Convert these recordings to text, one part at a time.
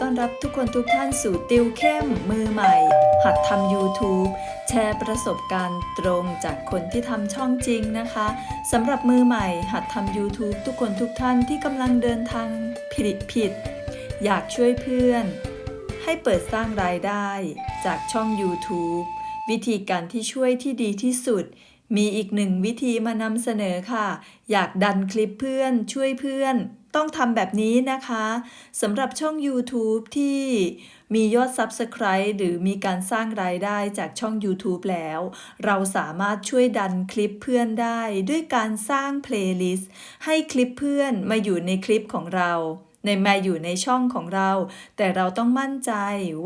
ต้อนรับทุกคนทุกท่านสู่ติวเข้มมือใหม่ หัดทำ YouTube แชร์ประสบการณ์ตรงจากคนที่ทำช่องจริงนะคะสำหรับมือใหม่ หัดทำ YouTube ทุกคนทุกท่านที่กำลังเดินทางผิดผิด อยากช่วยเพื่อน ให้เปิดสร้างรายได้จากช่อง YouTube วิธีการที่ช่วยที่ดีที่สุด มีอีกหนึ่งวิธีมานำเสนอค่ะ อยากดันคลิปเพื่อนช่วยเพื่อน ต้องทำแบบนี้นะคะสำหรับช่อง YouTube ที่มียอด Subscribe หรือมีการสร้างรายได้จากช่อง YouTube แล้ว เราสามารถช่วยดันคลิปเพื่อนได้ ด้วยการสร้างเพลย์ลิสต์ให้คลิปเพื่อนมาอยู่ในคลิปของเรา ในมาอยู่ในช่องของเรา แต่เราต้องมั่นใจ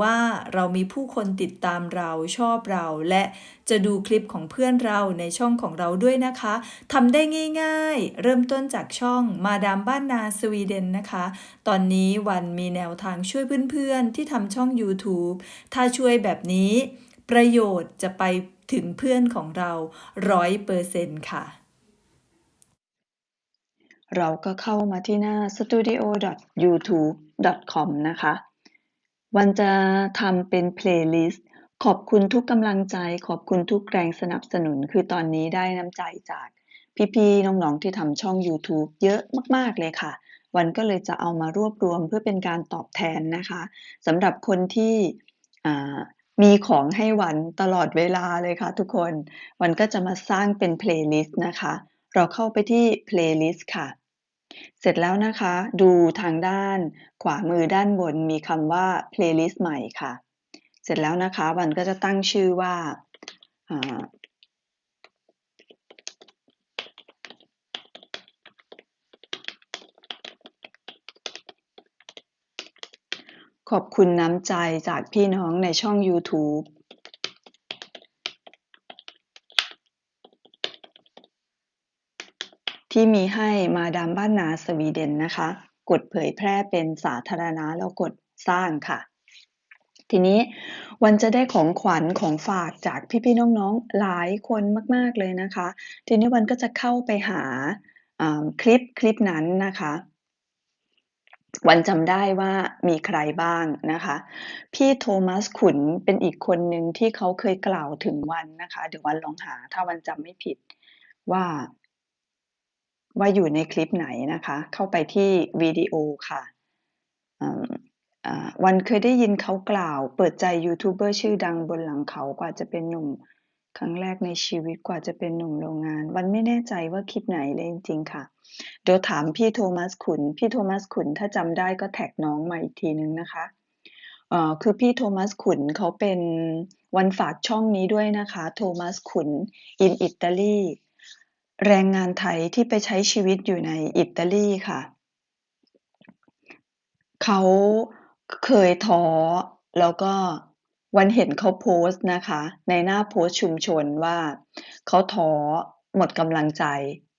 ว่าเรามีผู้คนติดตามเราชอบเรา และจะดูคลิปของเพื่อนเราในช่องของเราด้วยนะคะทำได้ง่ายๆ เริ่มต้นจากช่องมาดามบ้านนาสวีเดนนะคะ ตอนนี้วันมีแนวทางช่วยเพื่อนๆ ที่ทำช่อง YouTube ถ้าช่วยแบบนี้ ประโยชน์จะไปถึงเพื่อนของเราร้อยเปอร์เซ็นต์ค่ะ เราก็เข้ามาที่หน้า studio.youtube.com นะคะ วันจะทำเป็น playlist ขอบคุณทุกกำลังใจ ขอบคุณทุกแรงสนับสนุน คือตอนนี้ได้น้ำใจจากพี่ๆ น้องๆ ที่ทำช่อง YouTube เยอะมากๆ เลยค่ะ วันก็เลยจะเอามารวบรวมเพื่อเป็นการตอบแทนนะคะสำหรับคนที่มีของให้วันตลอดเวลาเลยค่ะทุกคน วันก็จะมาสร้างเป็น playlist นะคะ เราเข้าไปที่ playlist ค่ะ เสร็จแล้วนะคะ ดูทางด้านขวามือด้านบนมีคำว่า playlist ใหม่ค่ะ เสร็จแล้วนะคะวันก็จะตั้งชื่อว่าขอบคุณน้ำใจจากพี่น้องในช่อง YouTube ที่มีให้มาดามบ้านนาสวีเดนนะคะ กดเผยแพร่เป็นสาธารณะแล้วกดสร้างค่ะ ทีนี้วันจะได้ของขวัญของฝากจากพี่ๆน้องๆหลายคนมากๆเลยนะคะ ทีนี้วันก็จะเข้าไปหาาคลิปคลิปนั้นนะคะ วันจำได้ว่ามีใครบ้างนะคะ พี่โทมัสขุนเป็นอีกคนหนึ่งที่เขาเคยกล่าวถึงวันนะคะ เดี๋ยววันลองหาถ้าวันจำไม่ผิดว่า ว่าอยู่ในคลิปไหนนะคะ เข้าไปที่วิดีโอค่ะวันเคยได้ยินเขากล่าว เปิดใจยูทูบเบอร์ชื่อดังบนหลังเขากว่าจะเป็นหนุ่ม ครั้งแรกในชีวิตกว่าจะเป็นหนุ่มโรงงาน วันไม่แน่ใจว่าคลิปไหนเลยจริงๆค่ะ เดี๋ยวถามพี่โทมัสขุน พี่โทมัสขุนถ้าจำได้ก็แท็กน้องมาอีกทีนึงนะคะคือพี่โทมัสขุนเขาเป็นวันฝากช่องนี้ด้วยนะคะ โทมัสขุน in Italy แรงงานไทยที่ไปใช้ชีวิตอยู่ในอิตาลีค่ะ เขาเคยท้อแล้วก็วันเห็นเขาโพสต์นะคะ ในหน้าโพสต์ชุมชนว่าเขาท้อหมดกำลังใจ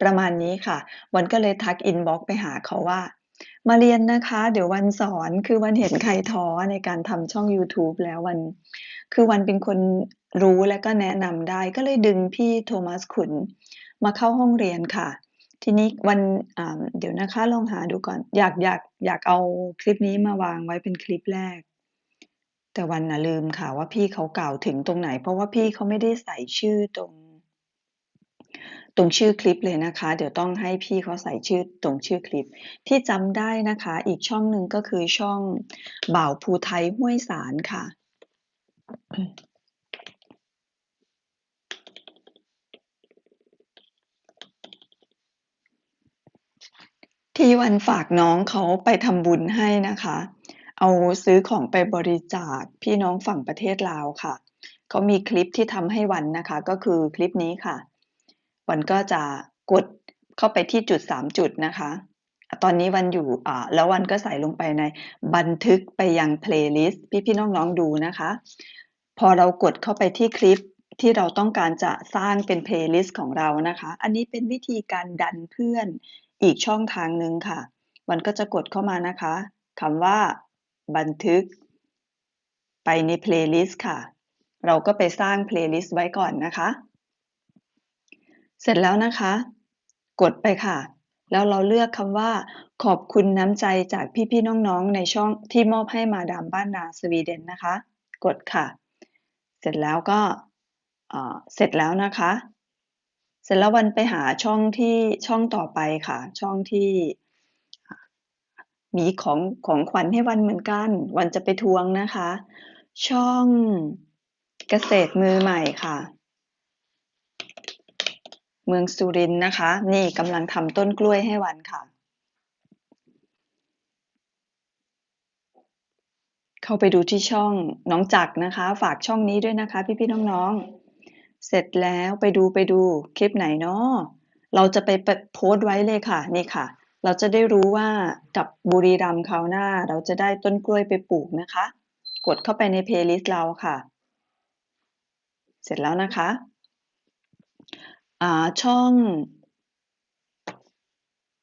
ประมาณนี้ค่ะ วันก็เลยทักอินบ็อกไปหาเขาว่า มาเรียนนะคะ เดี๋ยววันสอนคือวันเห็นใครท้อในการทำช่อง YouTube แล้ววัน คือวันเป็นคน รู้และก็แนะนำได้ก็เลยดึงพี่โทมัสขุนมาเข้าห้องเรียนค่ะ ทีนี้วันเดี๋ยวนะคะลองหาดูก่อน อยากอยากอยากเอาคลิปนี้มาวางไว้เป็นคลิปแรก แต่วันน่ะลืมค่ะว่าพี่เขากล่าวถึงตรงไหน เพราะว่าพี่เขาไม่ได้ใส่ชื่อตรง ตรงชื่อคลิปเลยนะคะ เดี๋ยวต้องให้พี่เขาใส่ชื่อตรงชื่อคลิป ที่จำได้นะคะ อีกช่องหนึ่งก็คือช่องบ่าวภูไทยห้วยสารค่ะ ที่วันฝากน้องเขาไปทำบุญให้นะคะ เอาซื้อของไปบริจาคพี่น้องฝั่งประเทศลาวค่ะ เขามีคลิปที่ทำให้วันนะคะ ก็คือคลิปนี้ค่ะ วันก็จะกดเข้าไปที่จุด 3 จุดนะคะ ตอนนี้วันอยู่อ่าแล้ววันก็ใส่ลงไปในบันทึกไปยังเพลย์ลิสต์พี่ๆน้องๆดูนะคะ พอเรากดเข้าไปที่คลิปที่เราต้องการจะสร้างเป็นเพลย์ลิสต์ของเรานะคะ อันนี้เป็นวิธีการดันเพื่อน อีกช่องทางหนึ่งค่ะวันก็จะกดเข้ามานะคะคำว่า บันทึก ไปในเพลย์ลิสต์ค่ะ เราก็ไปสร้างเพลย์ลิสต์ไว้ก่อนนะคะ เสร็จแล้วนะคะ กดไปค่ะ แล้วเราเลือกคำว่า ขอบคุณน้ำใจจากพี่ๆน้องๆ ในช่องที่มอบให้มาดามบ้านนาสวีเดนนะคะ กดค่ะ เสร็จแล้วก็เสร็จแล้วนะคะ เสร็จแล้ววันไปหาช่องที่ช่องต่อไปค่ะ ช่องที่มีของของขวัญให้วันเหมือนกัน วันจะไปทวงนะคะ ช่องเกษตรมือใหม่ค่ะ เมืองสุรินทร์นะคะ นี่กำลังทำต้นกล้วยให้วันค่ะ เข้าไปดูที่ช่องน้องจักนะคะ ฝากช่องนี้ด้วยนะคะ พี่ๆน้องๆ เสร็จแล้วไปดูไปดูคลิปไหนเนาะเราจะไปโพสต์ไว้เลยค่ะนี่ค่ะ เราจะได้รู้ว่ากับบุรีรัมย์คราวหน้า เราจะได้ต้นกล้วยไปปลูกนะคะ กดเข้าไปในเพลย์ลิสต์เราค่ะ เสร็จแล้วนะคะอ่าช่อง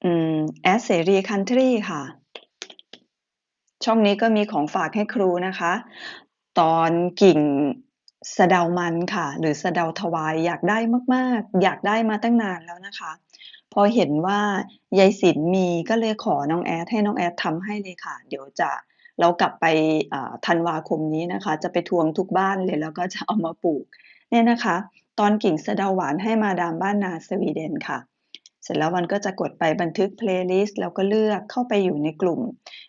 อแอสเสรีคันทรีค่ะ ช่องนี้ก็มีของฝากให้ครูนะคะ ตอนกิ่ง สะเดามันค่ะ หรือสะเดาทวายอยากได้มาก ๆ อยากได้มาตั้งนานแล้วนะคะ พอเห็นว่ายายศิลมีก็เลยขอน้องแอดให้น้องแอดทำให้เลยค่ะ เดี๋ยวจะเรากลับไปธันวาคมนี้นะคะ จะไปทวงทุกบ้านเลยแล้วก็จะเอามาปลูกเนี่ยนะคะ ตอนกิ่งสะเดาหวานให้มาดามบ้านนาสวีเดนค่ะ เสร็จแล้วมันก็จะกดไปบันทึกเพลย์ลิสต์แล้วก็เลือกเข้าไปอยู่ในกลุ่ม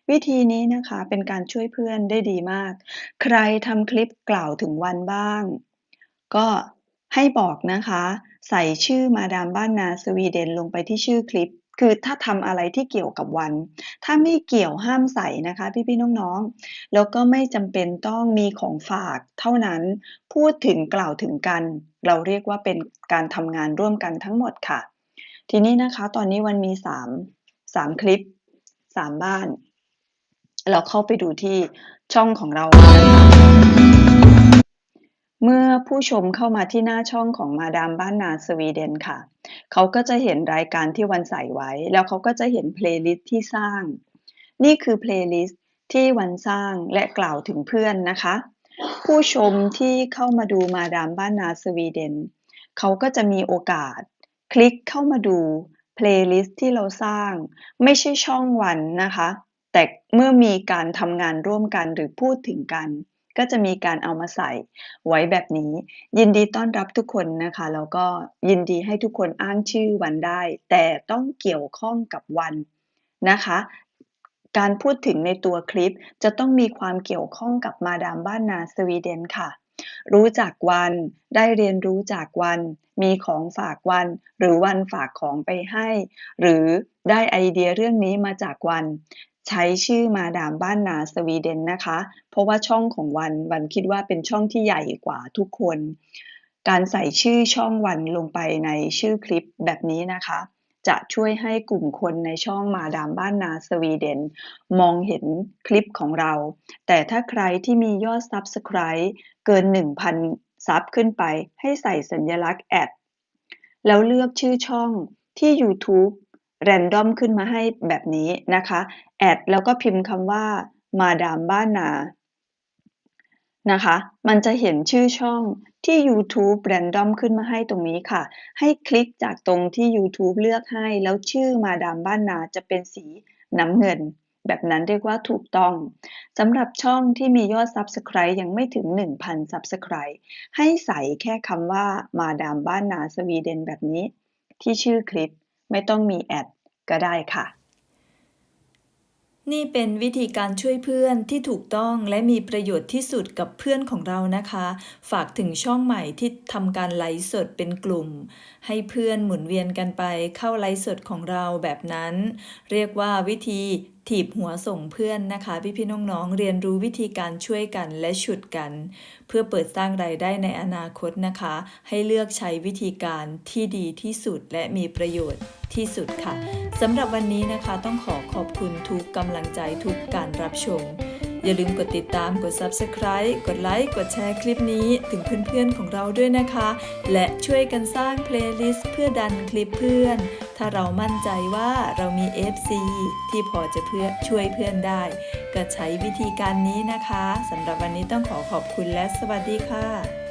วิธีนี้นะคะเป็นการช่วยเพื่อนได้ดีมาก ใครทำคลิปกล่าวถึงวันบ้าง ก็ให้บอกนะคะ ใส่ชื่อมาดามบ้านนาสวีเดนลงไปที่ชื่อคลิป คือถ้าทำอะไรที่เกี่ยวกับวัน ถ้าไม่เกี่ยวห้ามใส่นะคะพี่ๆน้องๆ แล้วก็ไม่จำเป็นต้องมีของฝากเท่านั้นพูดถึงกล่าวถึงกัน เราเรียกว่าเป็นการทำงานร่วมกันทั้งหมดค่ะ ทีนี้นะคะ ตอนนี้วันมีสามสามคลิปสามบ้าน เราเข้าไปดูที่ช่องของเรา เมื่อผู้ชมเข้ามาที่หน้าช่องของมาดามบ้านนาสวีเดนค่ะ เขาก็จะเห็นรายการที่วันใส่ไว้ แล้วเขาก็จะเห็นเพลย์ลิสต์ที่สร้าง นี่คือเพลย์ลิสต์ที่วันสร้างและกล่าวถึงเพื่อนนะคะ ผู้ชมที่เข้ามาดูมาดามบ้านนาสวีเดน เขาก็จะมีโอกาส คลิกเข้ามาดูเพลย์ลิสต์ที่เราสร้าง ไม่ใช่ช่องวันนะคะ แต่เมื่อมีการทำงานร่วมกันหรือพูดถึงกัน ก็จะมีการเอามาใส่ไว้แบบนี้ ยินดีต้อนรับทุกคนนะคะ แล้วก็ยินดีให้ทุกคนอ้างชื่อวันได้ แต่ต้องเกี่ยวข้องกับวันนะคะ การพูดถึงในตัวคลิปจะต้องมีความเกี่ยวข้องกับมาดามบ้านนาสวีเดนค่ะ รู้จักวัน ได้เรียนรู้จากวัน มีของฝากวัน หรือวันฝากของไปให้ หรือได้ไอเดียเรื่องนี้มาจากวัน ใช้ชื่อมาดามบ้านนาสวีเดนนะคะ เพราะว่าช่องของวันวันคิดว่าเป็นช่องที่ใหญ่กว่าทุกคน การใส่ชื่อช่องวันลงไปในชื่อคลิปแบบนี้นะคะ จะช่วยให้กลุ่มคนในช่องมาดามบ้านนาสวีเดน มองเห็นคลิปของเรา แต่ถ้าใครที่มียอด Subscribe เกิน 1,000 ซับขึ้นไป ให้ใส่สัญลักษณ์แอดแล้วเลือกชื่อช่องที่ YouTube แรนดอมขึ้นมาให้แบบนี้นะคะ แอดแล้วก็พิมพ์คำว่ามาดามบ้านนา นะคะ มันจะเห็นชื่อช่องที่ YouTube Random ขึ้นมาให้ตรงนี้ค่ะ ให้คลิกจากตรงที่ YouTube เลือกให้ แล้วชื่อมาดามบ้านนาจะเป็นสีน้ำเงิน แบบนั้นเรียกว่าถูกต้องสำหรับช่องที่มียอด Subscribe ยังไม่ถึง 1,000 Subscribe ให้ใส่แค่คำว่ามาดามบ้านนาสวีเดนแบบนี้ ที่ชื่อคลิปไม่ต้องมีแอดก็ได้ค่ะ นี่เป็นวิธีการช่วยเพื่อนที่ถูกต้องและมีประโยชน์ที่สุดกับเพื่อนของเรานะคะ ฝากถึงช่องใหม่ที่ทำการไลฟ์สดเป็นกลุ่ม ให้เพื่อนหมุนเวียนกันไปเข้าไลฟ์สดของเราแบบนั้น เรียกว่าวิธี ถีบหัวส่งเพื่อนนะคะ พี่ๆน้องๆเรียนรู้วิธีการช่วยกันและฉุดกัน เพื่อเปิดสร้างรายได้ในอนาคตนะคะ ให้เลือกใช้วิธีการที่ดีที่สุดและมีประโยชน์ที่สุดค่ะสำหรับวันนี้นะคะต้องขอขอบคุณทุกกำลังใจทุกการรับชม อย่าลืมกดติดตามกด Subscribe กดไลค์กดแชร์คลิปนี้ถึงเพื่อนๆของเราด้วยนะคะ และช่วยกันสร้างเพลย์ลิสต์เพื่อดันคลิปเพื่อน ถ้าเรามั่นใจว่าเรามี FC ที่พอจะเพื่อช่วยเพื่อนได้ ก็ใช้วิธีการนี้นะคะสำหรับวันนี้ต้องขอขอบคุณและสวัสดีค่ะ